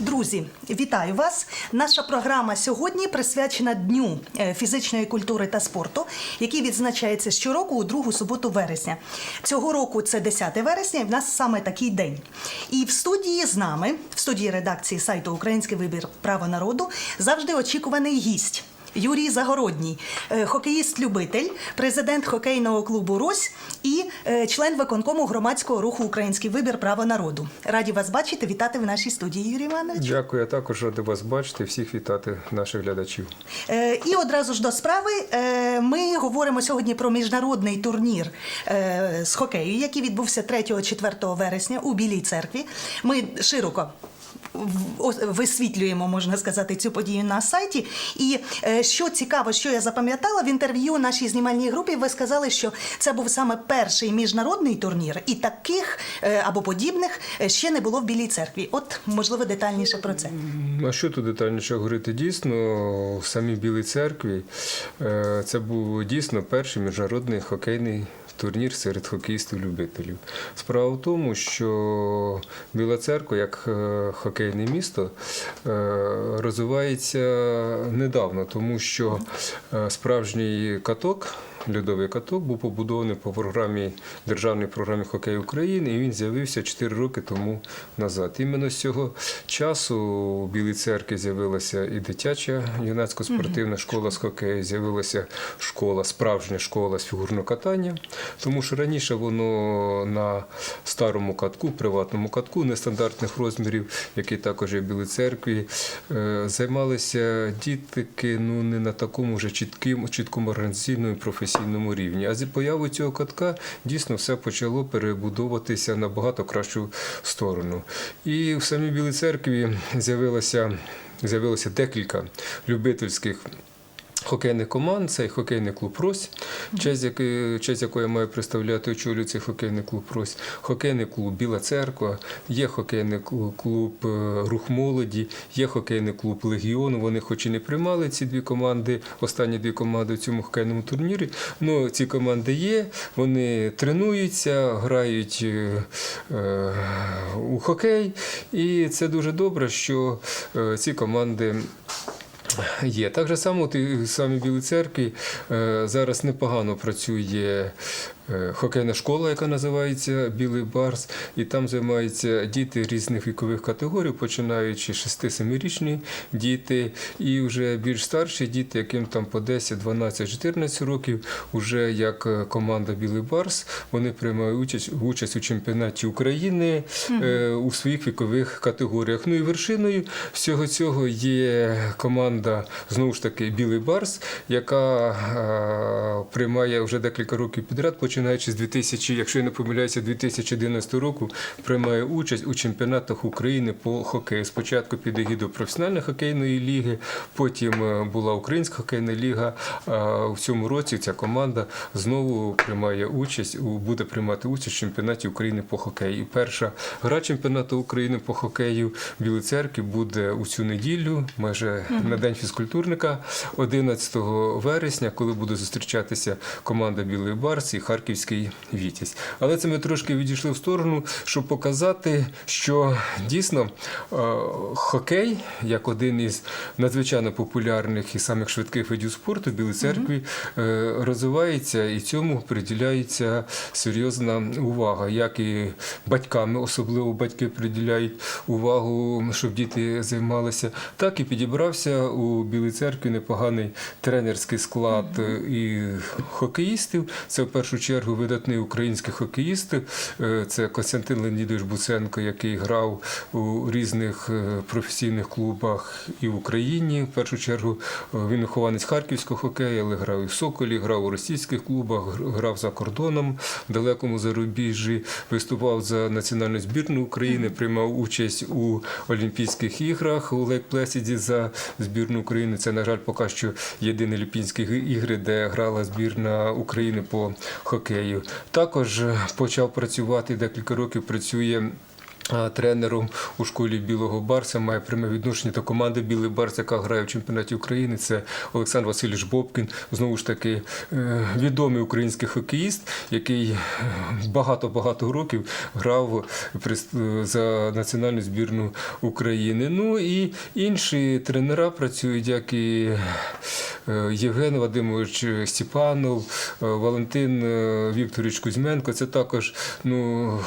Друзі, вітаю вас! Наша програма сьогодні присвячена Дню е, фізичної культури та спорту, який відзначається щороку у другу суботу вересня. Цього року це 10 вересня, і в нас саме такий день. І в студії з нами, в студії редакції сайту Український вибір право народу, завжди очікуваний гість. Юрій Загородній, е, хокеїст-любитель, президент хокейного клубу Рось і е, член виконкому громадського руху Український вибір право народу. Раді вас бачити, вітати в нашій студії, Юрій Іванович. Дякую, я також радий вас бачити, всіх вітати наших глядачів. Е, І одразу ж до справи ми говоримо сьогодні про міжнародний турнір з хокею, який відбувся 3-4 вересня у Білій церкві. Ми широко. Висвітлюємо, можна сказати, цю подію на сайті. І е, що цікаво, що я запам'ятала в інтерв'ю нашій знімальній групі, ви сказали, що це був саме перший міжнародний турнір, і таких е, або подібних е, ще не було в Білій церкві. От можливо детальніше про це. А що тут детальніше говорити? Дійсно, в самій Білій церкві це був дійсно перший міжнародний хокейний. Турнір серед хокеїстів-любителів. Справа в тому, що Біла церква, як е, хокейне місто, е, розвивається недавно, тому що е, справжній каток, льодовий каток, був побудований по програмі державній програмі хокею України, і він з'явився 4 роки тому назад. Іменно з цього часу у Білій церкві з'явилася і дитяча юнацько-спортивна школа з хокею, з'явилася школа, справжня школа з фігурного катання, тому що раніше воно на старому катку, приватному катку нестандартних розмірів, який також є в Білій церкві, е, займалися дітки ну, не на такому вже чітким, чіткому організаційному і професійному рівні. А з появою цього катка дійсно все почало перебудовуватися на багато кращу сторону. І в самій Білій церкві з'явилося, з'явилося декілька любительських. Хокейних команд це хокейний клуб Рось, честь, якої, честь якої я маю представляти, очолюю цей хокейний клуб Рось, хокейний клуб Біла Церква, є хокейний клуб, е, Рух молоді, є хокейний клуб Легіон. Вони хоч і не приймали ці дві команди, останні дві команди в цьому хокейному турнірі. але ці команди є, вони тренуються, грають е, е, у хокей, і це дуже добре, що е, ці команди. Є. Так же само от самі в Білій церкві е, зараз непогано працює хокейна школа, яка називається Білий Барс, і там займаються діти різних вікових категорій, починаючи 6-7-річні діти, і вже більш старші діти, яким там по 10, 12, 14 років, уже як е, команда Білий Барс, вони приймають участь, участь у чемпіонаті України е, у своїх вікових категоріях. Ну і вершиною всього цього є команда знову ж таки Білий Барс, яка е, приймає вже декілька років підряд, починаючи з 2000, якщо я не помиляюся, 2011 року, приймає участь у чемпіонатах України по хокею. Спочатку під егідою професіональної хокейної ліги, потім е, була Українська хокейна ліга. А в цьому році ця команда знову приймає участь у буде приймати участь в чемпіонаті України по хокею. І перша гра чемпіонату України по хокею в Білій церкві буде у цю неділю, майже на день фізкультурника, 11 вересня, коли буде зустрічатися команда Білий Барс і Харківський Вітязь. Але це ми трошки відійшли в сторону, щоб показати, що дійсно е, хокей, як один із надзвичайно популярних і самих швидких видів спорту в Білій церкві, е, розвивається і цьому приділяється серйозна увага, як і батьками, особливо батьки приділяють увагу, щоб діти займалися, так і підібрався у Білій церкві непоганий тренерський склад е, і хокеїстів. Це в першу чергу видатний український хокеїст. Е, Це Костянтин Леонідович Буценко, який грав у різних е, професійних клубах і в Україні. В першу чергу е, він вихованець харківського хокею, але грав і в Соколі, грав у російських клубах, грав за кордоном в далекому зарубіжжі, виступав за національну збірну України, приймав участь у Олімпійських іграх у Лейк Плесіді за збірну України. Це, на жаль, поки що єдині Олімпійські ігри, де грала збірна України по хокею. Також е, почав працювати декілька років. Працює Тренером у школі Білого Барса має пряме відношення до команди Білий Барс, яка грає в чемпіонаті України. Це Олександр Васильович Бобкін, знову ж таки е, відомий український хокеїст, який багато-багато років грав за національну збірну України. Ну і інші тренера працюють, як і е, Євген Вадимович Степанов, е, Валентин е, Вікторович Кузьменко. Це також ну,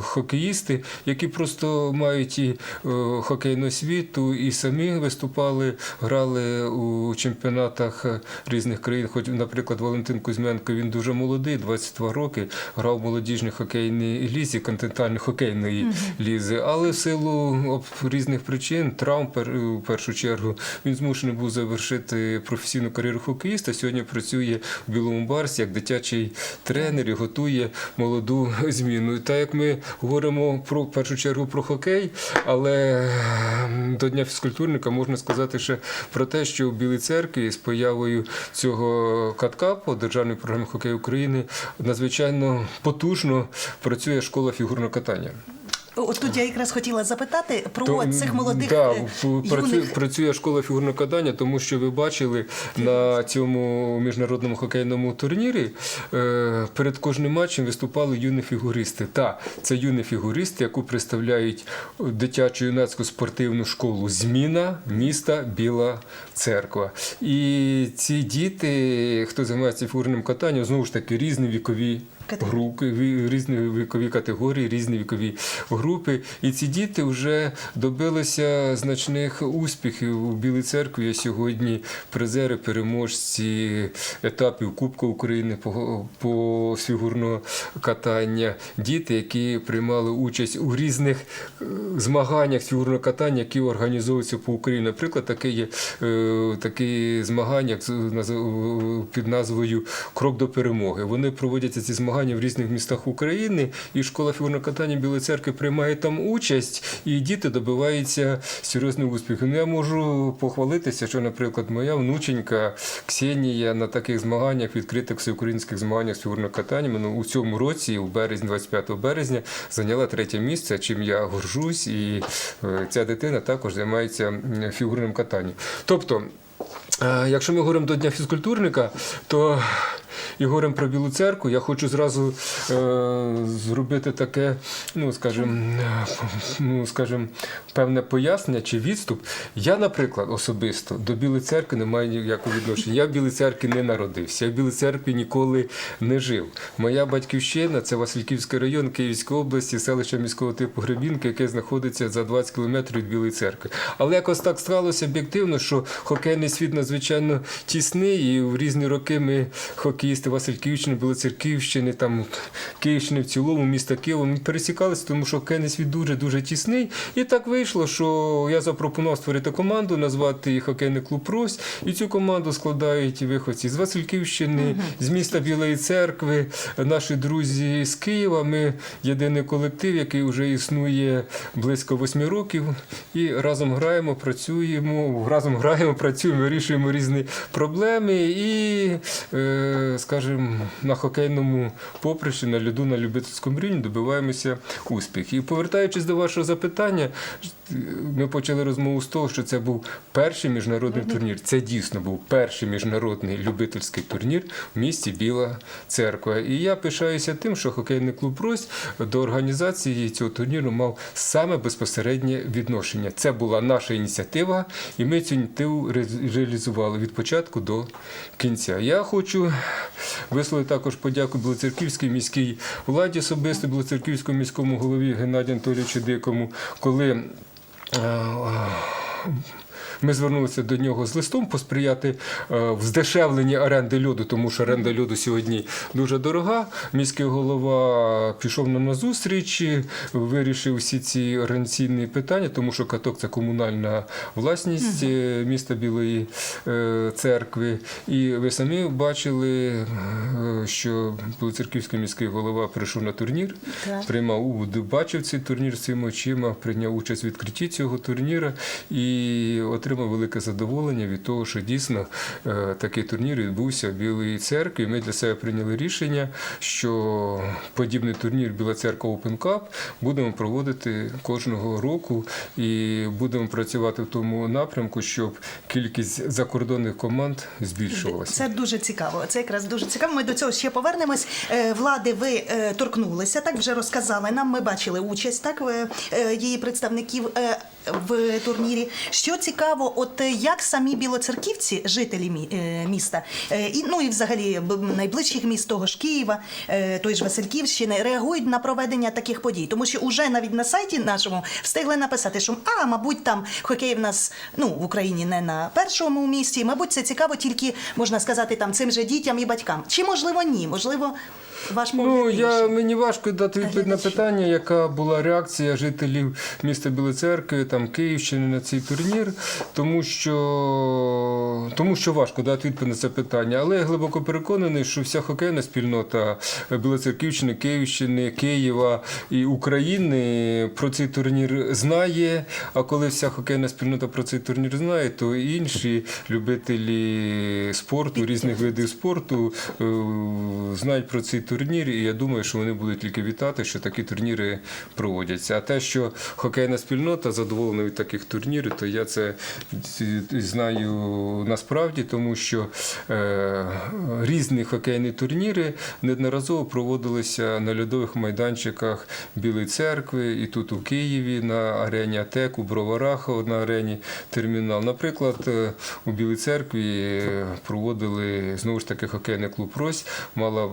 хокеїсти, які просто мають і е, хокейну освіту, і самі виступали, грали у чемпіонатах е, різних країн. Хоч, наприклад, Валентин Кузьменко він дуже молодий, 22 роки, грав в молодіжній хокейній лізі, континентальної хокейної лізи, але в силу різних причин, травм у першу чергу, він змушений був завершити професійну кар'єру хокеїста. Сьогодні працює в Білому Барсі як дитячий тренер і готує молоду зміну. І так як ми говоримо про в першу чергу про хокей, але до Дня фізкультурника можна сказати ще про те, що у Білій церкві з появою цього катка по програми хокею України надзвичайно потужно працює школа фігурного катання. От тут я якраз хотіла запитати про То, цих молодих да, е, працює, працює школа фігурного катання, тому що ви бачили на цьому міжнародному хокейному турнірі е, перед кожним матчем виступали юні фігуристи. Та це юні фігуристи, яку представляють дитячу юнацьку спортивну школу Зміна міста Біла Церква. І ці діти, хто займається фігурним катанням, знову ж таки різні вікові Ві- різні вікові категорії, різні вікові групи. І ці діти вже добилися значних успіхів у Білій церкві. Сьогодні призери, переможці етапів Кубка України по, по фігурного катання. Діти, які приймали участь у різних е, змаганнях фігурного катання, які організовуються по Україні. Наприклад, таке є е, такі змагання під назвою Крок до перемоги. Вони проводяться ці змагання в різних містах України, і школа фігурного катання Білої церкви приймає там участь, і діти добиваються серйозних успіхів. Ну, я можу похвалитися, що, наприклад, моя внученька Ксенія на таких змаганнях, відкритих всеукраїнських змаганнях з фігурного катання, ну, у цьому році, у березні, 25 березня, зайняла третє місце, чим я горжусь, і е, ця дитина також займається фігурним катанням. Тобто, Е, Якщо ми говоримо до Дня фізкультурника, то і говоримо про Білу церкву, я хочу зразу е, зробити таке, ну скажімо, ну, скажімо, певне пояснення чи відступ. Я, наприклад, особисто до Білої церкви не маю ніякого відношення. Я в Білій церкві не народився, я в Білій церкві ніколи не жив. Моя батьківщина це Васильківський район Київської області, селище міського типу Гребінки, яке знаходиться за 20 кілометрів від Білої церкви. Але якось так сталося об'єктивно, що хокейний світ надзвичайно тісний, і в різні роки ми хокеїсти Васильківщини, Білоцерківщини, там Київщини в цілому, міста Києва, ми пересікалися, тому що хокейний світ дуже дуже тісний. І так вийшло, що я запропонував створити команду, назвати її хокейний клуб Рось. І цю команду складають виходці з Васильківщини, з міста Білої церкви, наші друзі з Києва. Ми єдиний колектив, який вже існує близько восьми років. І разом граємо, працюємо, разом граємо, працюємо, вирішуємо різні проблеми і, е, скажімо, на хокейному поприщі, на льоду, на любительському рівні добиваємося успіхів. І повертаючись до вашого запитання, ми почали розмову з того, що це був перший міжнародний турнір. Це дійсно був перший міжнародний любительський турнір в місті Біла Церква. І я пишаюся тим, що хокейний клуб Рось до організації цього турніру мав саме безпосереднє відношення. Це була наша ініціатива, і ми цю ініціативу реалізували від початку до кінця. Я хочу висловити також подяку Білоцерківській міській владі особисто, Білоцерківському міському голові Геннадію Анатолійовичу Дикому, коли е, ми звернулися до нього з листом посприяти е, в здешевленні оренди льоду, тому що оренда льоду сьогодні дуже дорога. Міський голова пішов нам на зустріч, вирішив всі ці організаційні питання, тому що каток це комунальна власність е, міста Білої е, церкви. І ви самі бачили, що Білоцерківський міський голова прийшов на турнір, приймав бачив цей турнір своїми очима, прийняв участь в відкритті цього турніру і отримав отримав велике задоволення від того, що дійсно е, такий турнір відбувся в Білій церкві. Ми для себе прийняли рішення, що подібний турнір Біла церква Open Cup будемо проводити кожного року і будемо працювати в тому напрямку, щоб кількість закордонних команд збільшувалася. Це дуже цікаво. Це якраз дуже цікаво. Ми до цього ще повернемось. Е, Влади, ви е, торкнулися, так вже розказали нам. Ми бачили участь так її представників. В турнірі, що цікаво, от е, як самі білоцерківці, жителі е, міста, е, і ну і взагалі найближчих міст того ж Києва, той ж Васильківщини, реагують на проведення таких подій, тому що уже навіть на сайті нашому встигли написати, що а, мабуть, там хокей в нас ну в Україні не на першому місці. Мабуть, це цікаво тільки можна сказати там цим же дітям і батькам. Чи можливо ні? Можливо, ваш погляд Ну, я, мені важко дати відповідь на питання, яка була реакція жителів міста Білої Церкви, там Київщини на цей турнір, тому що, тому що важко дати відповідь на це питання. Але я глибоко переконаний, що вся хокейна спільнота Білоцерківщини, Київщини, Києва і України про цей турнір знає. А коли вся хокейна спільнота про цей турнір знає, то і інші любителі спорту, різних видів спорту е, знають про цей турнір, і я думаю, що вони будуть тільки вітати, що такі турніри проводяться. А те, що хокейна спільнота задоволена від таких турнірів, то я це знаю насправді, тому що е, різні хокейні турніри неодноразово проводилися на льодових майданчиках Білої церкви і тут у Києві на арені АТЕК, у Броварах на арені Термінал. Наприклад, е, у Білій церкві е, проводили знову ж таки хокейний клуб Рось, мала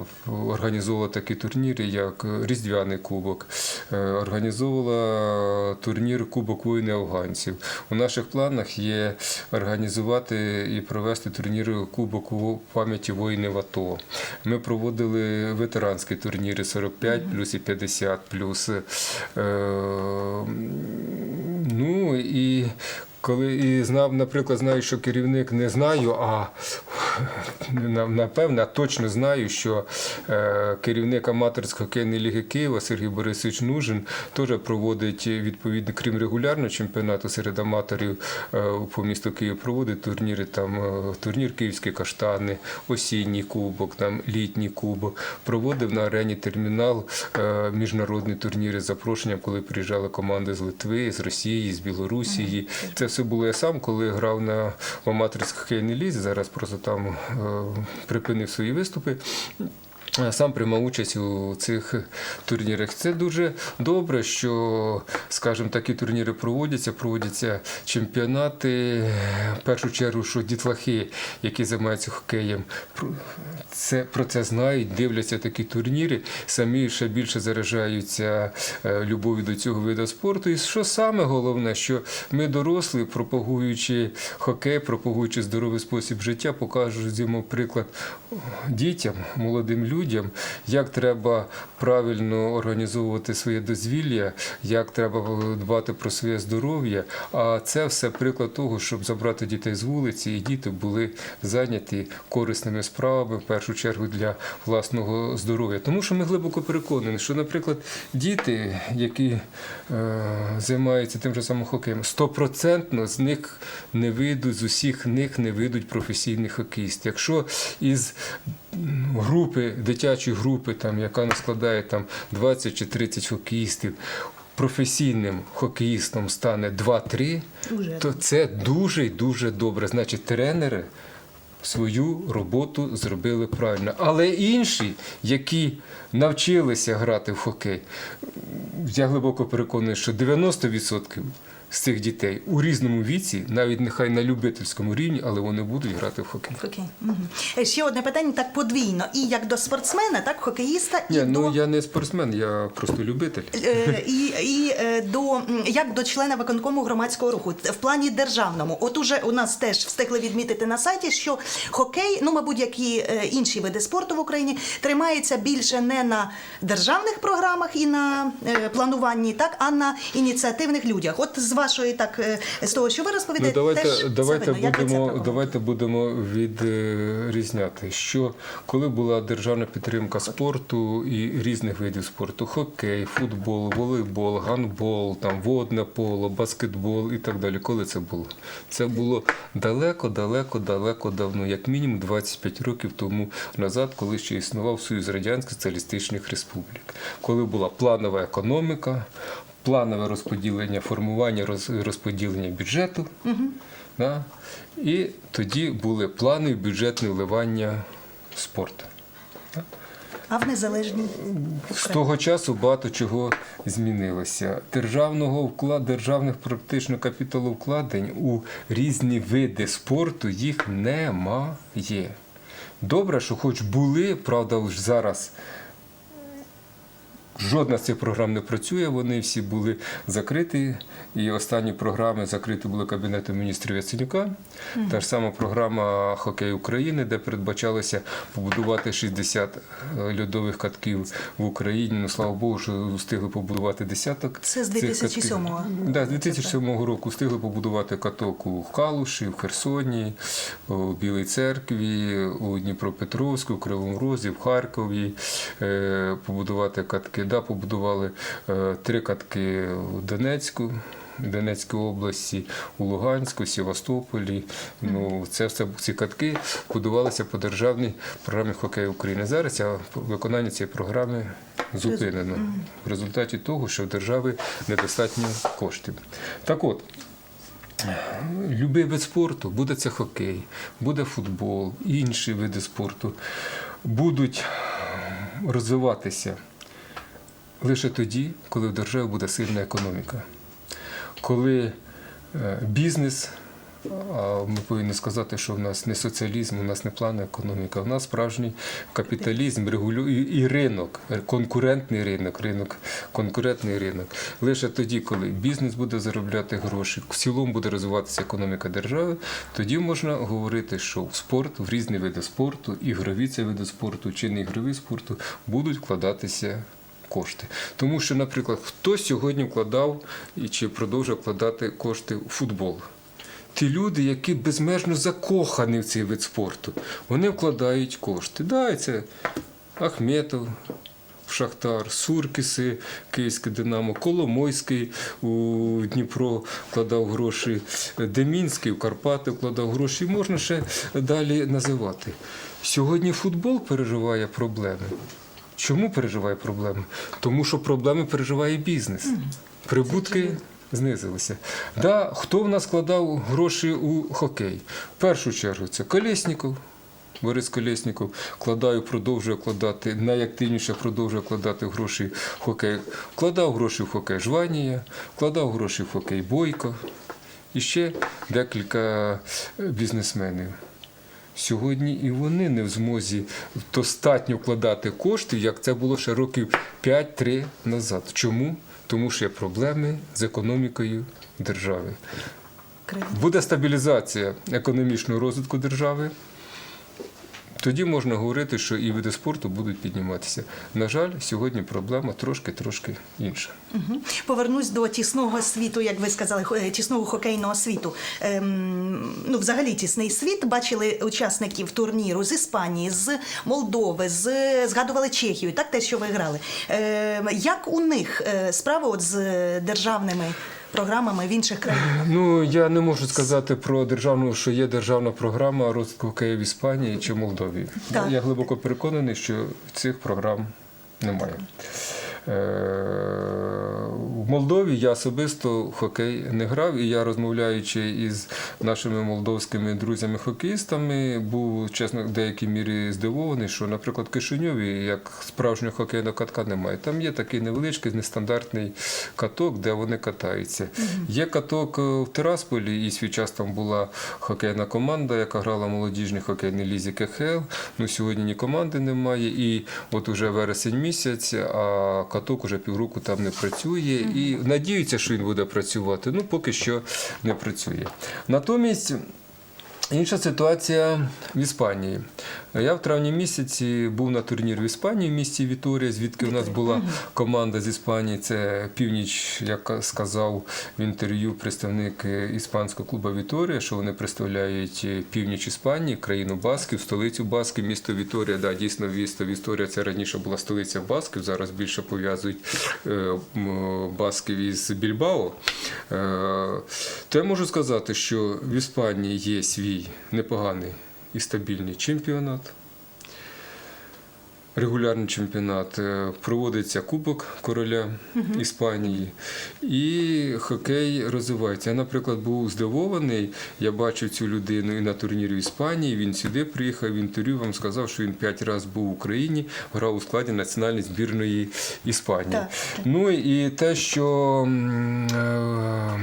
організовувати такі турніри, як Різдвяний кубок, е, організовувала турнір Кубок воїни афганців. У наших планах є організувати і провести турнір Кубок во- пам'яті воїнів АТО. Ми проводили ветеранські турніри 45 плюс і 50 плюс. Е, Ну і коли і знав, наприклад, знаю, що керівник не знаю, а на- напевне, точно знаю, що е, керівник аматорської хокейної ліги Києва Сергій Борисович Нужин теж проводить відповідно, крім регулярного чемпіонату серед аматорів е, по місту Київ, проводить турніри там е, турнір Київські каштани, осінній кубок, там літній кубок. Проводив на арені термінал міжнародні турніри з запрошенням, коли приїжджали команди з Литви, з Росії, з Білорусії. Це все було я сам, коли грав на аматорських аматорській хокейній. Зараз просто там е, припинив свої виступи. Е, Сам приймав участь у цих турнірах. Це дуже добре, що, скажімо, такі турніри проводяться, проводяться чемпіонати. В першу чергу, що дітлахи, які займаються хокеєм, це, про це знають, дивляться такі турніри, самі ще більше заражаються е, любов'ю до цього виду спорту. І що саме головне, що ми дорослі, пропагуючи хокей, пропагуючи здоровий спосіб життя, покажемо приклад дітям, молодим людям, як треба правильно організовувати своє дозвілля, як треба дбати про своє здоров'я. А це все приклад того, щоб забрати дітей з вулиці, і діти були зайняті корисними справами, в першу чергу для власного здоров'я. Тому що ми глибоко переконані, що, наприклад, діти, які е, займаються тим же самим хокеєм, стопроцентно з них не вийдуть, з усіх них не вийдуть професійні хокеїсти. Якщо із групи, дитячої групи, там, яка не складає там 20 чи 30 хокеїстів, професійним хокеїстом стане 2-3, Дуже то це дуже і дуже добре. Значить, тренери свою роботу зробили правильно. Але інші, які навчилися грати в хокей, я глибоко переконаний, що 90% з цих дітей у різному віці, навіть нехай на любительському рівні, але вони будуть грати в хокей. Окей. Мгм. Е, Ще одне питання так подвійно. І як до спортсмена, так хокеїста, і Ні, до ну я не спортсмен, я просто любитель. Е, і, і е, до як до члена виконкому громадського руху в плані державному. От уже у нас теж встигли відмітити на сайті, що хокей, ну мабуть, як і інші види спорту в Україні, тримається більше не на державних програмах і на плануванні, так а на ініціативних людях. От з вашої, так е, з того, що ви Ну, давайте, теж давайте, видно. Будемо, давайте будемо відрізняти, що коли була державна підтримка спорту і різних видів спорту: хокей, футбол, волейбол, гандбол, там водне поло, баскетбол і так далі. Коли це було? Це було далеко, далеко, далеко давно, як мінімум 25 років тому назад, коли ще існував Союз Радянських Соціалістичних Республік, коли була планова економіка. Планове розподілення, формування розподілення бюджету, Да? І тоді були плани бюджетне вливання в спорт. А в незалежній З того часу багато чого змінилося. Державного вклад, державних практично капіталовкладень у різні види спорту їх немає. Добре, що хоч були, правда, вже зараз Жодна з цих програм не працює, вони всі були закриті. І останні програми закриті були Кабінетом міністрів Яценюка. Та ж сама програма Хокей України, де передбачалося побудувати 60 льодових катків в Україні. Ну, слава Богу, що встигли побудувати десяток. Це з 2007-го. Да, з 2007 року встигли побудувати каток у Калуші, в Херсоні, у Білій церкві, у Дніпропетровську, у Кривому Розі, в Харкові. Е, Побудувати катки. Да, побудували е, три катки у Донецьку. в Донецькій області, у Луганську, Севастополі. Ну, це все ці катки будувалися по державній програмі хокею України. Зараз ця виконання цієї програми зупинено в результаті того, що в держави недостатньо коштів. Так от. Любий вид спорту, буде це хокей, буде футбол, інші види спорту, будуть розвиватися лише тоді, коли в державі буде сильна економіка. Коли е, бізнес, а ми повинні сказати, що в нас не соціалізм, у нас не планна економіка, у нас справжній капіталізм, і, ринок, конкурентний ринок, ринок, конкурентний ринок. Лише тоді, коли бізнес буде заробляти гроші, в цілому буде розвиватися економіка держави, тоді можна говорити, що в спорт, в різні види спорту, ігрові це види спорту чи не ігрові спорту будуть вкладатися кошти. Тому що, наприклад, хто сьогодні вкладав чи продовжує вкладати кошти у футбол? Ті люди, які безмежно закохані в цей вид спорту, вони вкладають кошти. Да, це Ахметов, Шахтар, Суркіси, Київське Динамо, Коломойський у Дніпро вкладав гроші, Демінський в Карпати вкладав гроші. Можна ще далі називати. Сьогодні футбол переживає проблеми. Чому переживає проблеми? Тому що проблеми переживає бізнес. Прибутки знизилися. Да, хто в нас складав гроші у хокей? В першу чергу це Колєсніков. Борис Колєсніков вкладає, продовжує вкладати, найактивніше продовжує вкладати гроші в хокей. Вкладав гроші в хокей Жванія, вкладав гроші в хокей Бойко і ще декілька е, бізнесменів. Сьогодні і вони не в змозі достатньо вкладати кошти, як це було ще років 5-3 назад. Чому? Тому що є проблеми з економікою держави. Буде стабілізація економічного розвитку держави. Тоді можна говорити, що і види спорту будуть підніматися. На жаль, сьогодні проблема трошки-трошки інша. Мгм. Повернусь до тісного світу, як ви сказали, е, тісного хокейного світу. Ем, ну, взагалі, тісний світ. Бачили учасників турніру з Іспанії, з Молдови, з згадували Чехію, так те, що ви грали. Ем, як у них е, справи от з державними програмами в інших країнах? Ну я не можу сказати про державну, що є державна програма розвитку Києва в Іспанії чи Молдові. Так. Я глибоко переконаний, що цих програм немає. Е, В Молдові я особисто в хокей не грав, і я розмовляючи із нашими молдовськими друзями-хокеїстами, був чесно в деякій мірі здивований, що, наприклад, в Кишиньові як справжнього хокейного катка немає. Там є такий невеличкий нестандартний каток, де вони катаються. Є каток е, в Тирасполі, і свій час там була хокейна команда, яка грала в молодіжній хокейній лізі КХЛ. Ну сьогодні ні команди немає, і от уже вересень місяць, а каток уже півроку там не працює. І надіються, що він буде працювати. Ну поки що не працює. Натомість. Інша ситуація в Іспанії. Я в травні місяці був на турнір в Іспанії в місті Віторія, звідки у нас була команда з Іспанії. Це північ, як сказав в інтерв'ю представник іспанського клубу Віторія, що вони представляють північ Іспанії, країну Басків, столицю Басків, місто Віторія. Да, дійсно, місто Віторія це раніше була столиця Басків. Зараз більше пов'язують е, Басків із Більбао. Е, То я можу сказати, що в Іспанії є свій непоганий і стабільний чемпіонат. Регулярний чемпіонат Е, проводиться Кубок короля Іспанії, і хокей розвивається. Я, наприклад, був здивований. Я бачив цю людину і на турнірі в Іспанії. Він сюди приїхав в інтерв'ю. Вам сказав, що він п'ять разів був в Україні, грав у складі національної збірної Іспанії. Так, Ну і те, що е,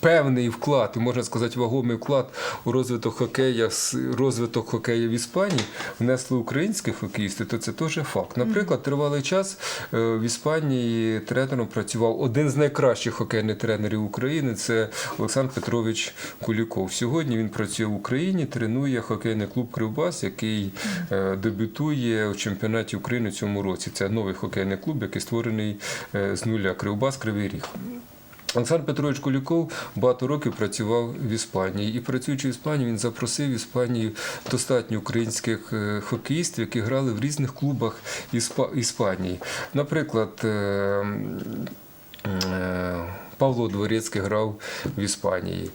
певний вклад, і можна сказати, вагомий вклад у розвиток хокея, розвиток хокею в Іспанії внесли українські хокеїсти, то це теж факт. Наприклад, тривалий час е, в Іспанії тренером працював один з найкращих хокейних тренерів України. Це Олександр Петрович Куліков. Сьогодні він працює в Україні, тренує хокейний клуб Кривбас, який е, дебютує у чемпіонаті України в цьому році. Це новий хокейний клуб, який створений е, з нуля. Кривбас Кривий Ріг. Олександр Петрович Куліков багато років працював в Іспанії. І працюючи в Іспанії, він запросив в Іспанію достатньо українських е, хокеїстів, які грали в різних клубах Іспа- Іспанії. Наприклад, е, е, Павло Дворецький грав в Іспанії.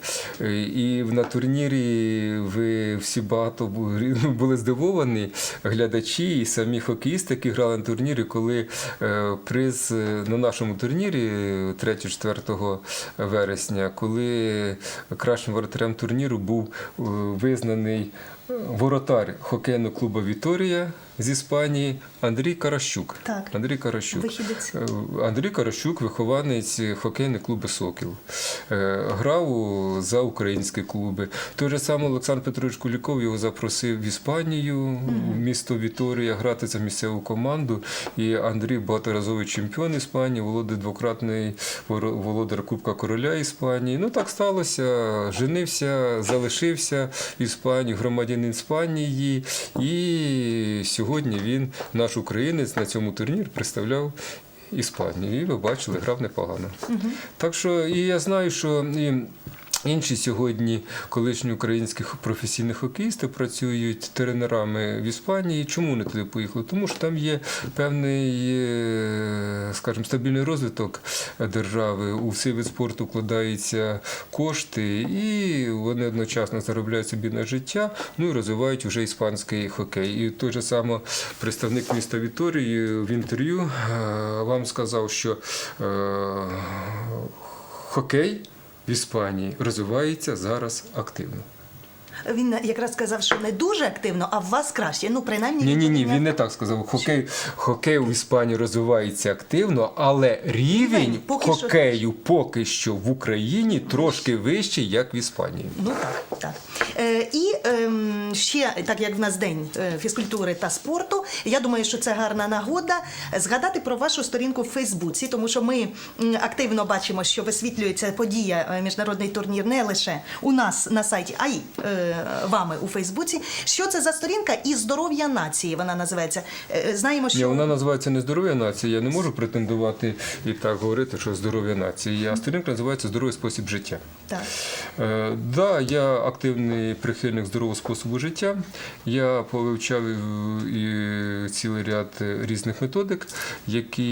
І на турнірі ви всі багато були ну, здивовані, глядачі і самі хокеїсти, які грали на турнірі, коли е, приз е, на нашому турнірі 3-4 вересня, коли кращим воротарем турніру був е, визнаний воротар хокейного клубу Віторія з Іспанії Андрій Каращук. Так. Андрій Каращук. Вихідець. Е, Андрій Каращук, вихованець хокейного клубу Сокіл. Е, Грав за українські клуби. Той же самий Олександр Петрович Куліков його запросив в Іспанію, в місто Віторія, грати за місцеву команду. І Андрій багаторазовий чемпіон Іспанії, володар двократний володар Кубка Короля Іспанії. Ну так сталося. Женився, залишився в Іспанії, громадянин Іспанії. І сьогодні він, наш українець, на цьому турнірі представляв Іспанію. І ви бачили, грав непогано. Так що і я знаю, що і інші сьогодні колишні українські професійні хокеїсти працюють тренерами в Іспанії. Чому вони туди поїхали? Тому що там є певний, е, скажімо, стабільний розвиток держави. У всій вид спорту вкладаються кошти, і вони одночасно заробляють собі на життя, ну і розвивають вже іспанський хокей. І той же саме представник міста Віторії в інтерв'ю е, вам сказав, що е, хокей в Іспанії розвивається зараз активно. Він якраз сказав, що не дуже активно, а в вас краще. Ну, принаймні, Ні, ні, ні, він не так сказав. Хокей, хокей в Іспанії розвивається активно, але рівень поки що хокею поки що в Україні трошки вищий, як в Іспанії. Ну так, так. Е, і ем, ще, так як в нас день е, фізкультури та спорту, я думаю, що це гарна нагода згадати про вашу сторінку в Фейсбуці, тому що ми активно бачимо, що висвітлюється подія е, міжнародний турнір не лише у нас на сайті, а й е, вами у Фейсбуці. Що це за сторінка і здоров'я нації? Вона називається. Е, знаємо, що Ні, вона називається не здоров'я нації. Я не можу претендувати і так говорити, що здоров'я нації. А сторінка називається здоровий спосіб життя. так. Е, да, я активний прихильник здорового способу життя. Я повивчав е, і цілий ряд е, різних методик, які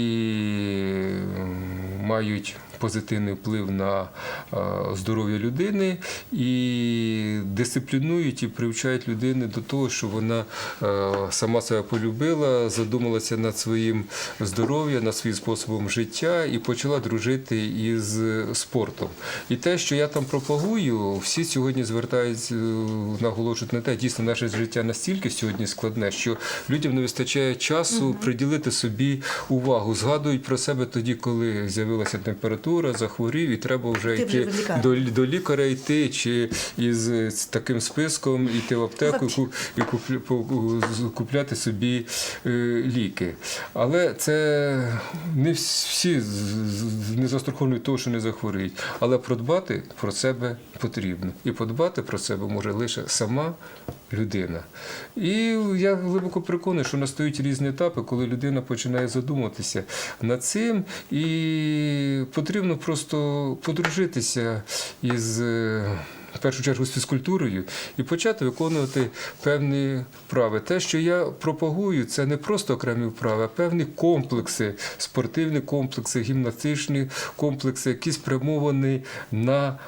мають позитивний вплив на е, здоров'я людини і дисциплінують і привчають людину до того, що вона е, сама себе полюбила, задумалася над своїм здоров'ям, над своїм способом життя і почала дружити із спортом. І те, що я там пропагую, всі сьогодні звертають, е, наголошують на те, дійсно наше життя настільки сьогодні складне, що людям не вистачає часу приділити собі увагу. Згадують про себе тоді, коли з'явилася температура, температура, захворів, і треба вже Ти вже йти в до, до лікаря йти, чи із таким списком йти в аптеку і, і купляти собі е, ліки. Але це не всі не застраховані того, що не захворіють. Але продбати про себе потрібно. І подбати про себе може лише сама людина. І я глибоко переконаний, що настають різні етапи, коли людина починає задуматися над цим, і потрібно просто подружитися із. е, В першу чергу з фізкультурою і почати виконувати певні вправи. Те, що я пропагую, це не просто окремі вправи, а певні комплекси, спортивні комплекси, гімнастичні комплекси, які спрямовані на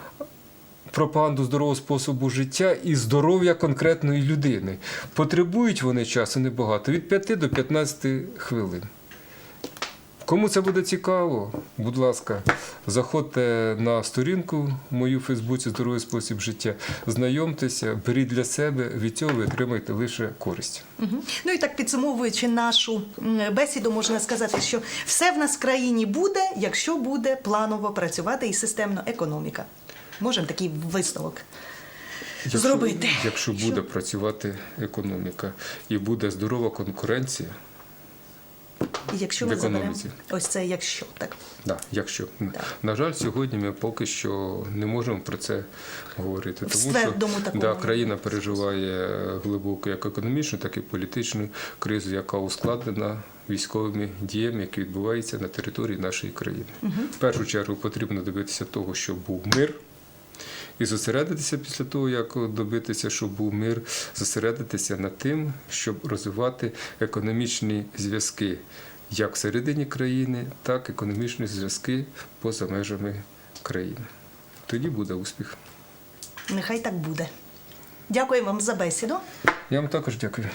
пропаганду здорового способу життя і здоров'я конкретної людини. Потребують вони часу небагато від 5 до 15 хвилин. Кому це буде цікаво, будь ласка, заходьте на сторінку мою в Фейсбуці Здоровий спосіб життя, знайомтеся, беріть для себе, від цього ви отримаєте лише користь. Ну і так підсумовуючи нашу бесіду, можна сказати, що все в нас в країні буде, якщо буде планово працювати і системно економіка. Можемо такий висновок зробити. Якщо буде Що? працювати економіка і буде здорова конкуренція, І якщо в ми заберемо ось це якщо так. Да, якщо на жаль, сьогодні ми поки що не можемо про це говорити, В тому що такому. да, країна переживає глибоку як економічну, так і політичну кризу, яка ускладнена військовими діями, які відбуваються на території нашої країни. В першу чергу потрібно добитися того, щоб був мир. І зосередитися після того, як добитися, щоб був мир, зосередитися над тим, щоб розвивати економічні зв'язки як всередині країни, так і економічні зв'язки поза межами країни. Тоді буде успіх. Нехай так буде. Дякую вам за бесіду. Я вам також дякую.